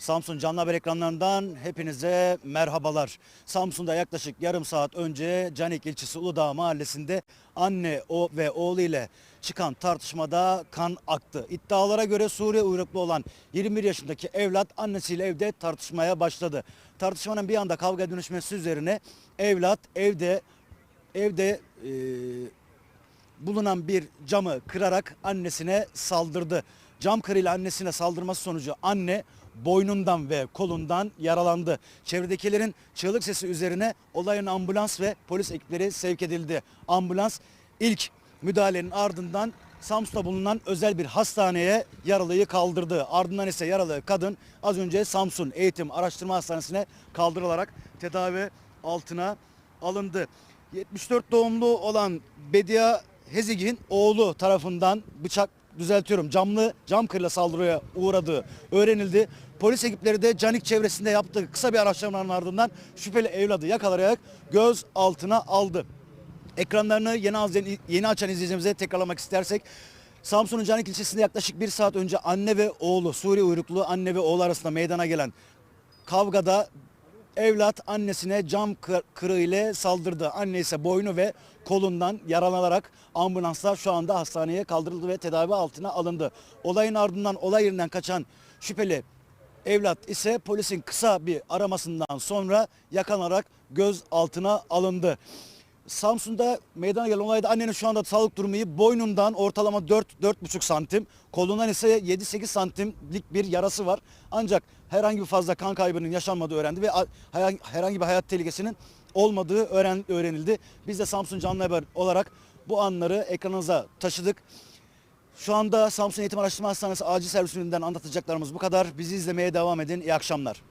Samsun canlı haber ekranlarından hepinize merhabalar. Samsun'da yaklaşık yarım saat önce Canik ilçesi Uludağ mahallesinde anne o ve oğlu ile çıkan tartışmada kan aktı. İddialara göre Suriye uyruklu olan 21 yaşındaki evlat annesiyle evde tartışmaya başladı. Tartışmanın bir anda kavga dönüşmesi üzerine evlat evde evde eee bulunan bir camı kırarak annesine saldırdı. Cam kırıyla annesine saldırması sonucu anne boynundan ve kolundan yaralandı. Çevredekilerin çığlık sesi üzerine olayın ambulans ve polis ekipleri sevk edildi. Ambulans ilk müdahalenin ardından Samsun'da bulunan özel bir hastaneye yaralıyı kaldırdı. Ardından ise yaralı kadın az önce Samsun Eğitim Araştırma Hastanesi'ne kaldırılarak tedavi altına alındı. 74 doğumlu olan Bedia Hezig'in oğlu tarafından bıçak düzeltiyorum camlı cam kırıyla saldırıya uğradığı öğrenildi. Polis ekipleri de Canik çevresinde yaptığı kısa bir araştırmanın ardından şüpheli evladı yakalayarak göz altına aldı. Ekranlarını yeni, az- yeni açan izleyicilerimize tekrarlamak istersek Samsun'un Canik ilçesinde yaklaşık bir saat önce anne ve oğlu Suriye uyruklu anne ve oğlu arasında meydana gelen kavgada evlat annesine cam kır- kırığı ile saldırdı. Anne ise boynu ve kolundan yaralanarak ambulanslar şu anda hastaneye kaldırıldı ve tedavi altına alındı. Olayın ardından olay yerinden kaçan şüpheli evlat ise polisin kısa bir aramasından sonra yakalanarak göz altına alındı. Samsun'da meydana gelen olayda annenin şu anda sağlık durumu iyi. Boynundan ortalama 4-4,5 santim, kolundan ise 7-8 santimlik bir yarası var. Ancak herhangi bir fazla kan kaybının yaşanmadığı öğrendi ve herhangi bir hayat tehlikesinin olmadığı öğren, öğrenildi. Biz de Samsun Canlı Haber olarak bu anları ekranınıza taşıdık. Şu anda Samsun Eğitim Araştırma Hastanesi acil servis ürününden anlatacaklarımız bu kadar. Bizi izlemeye devam edin. İyi akşamlar.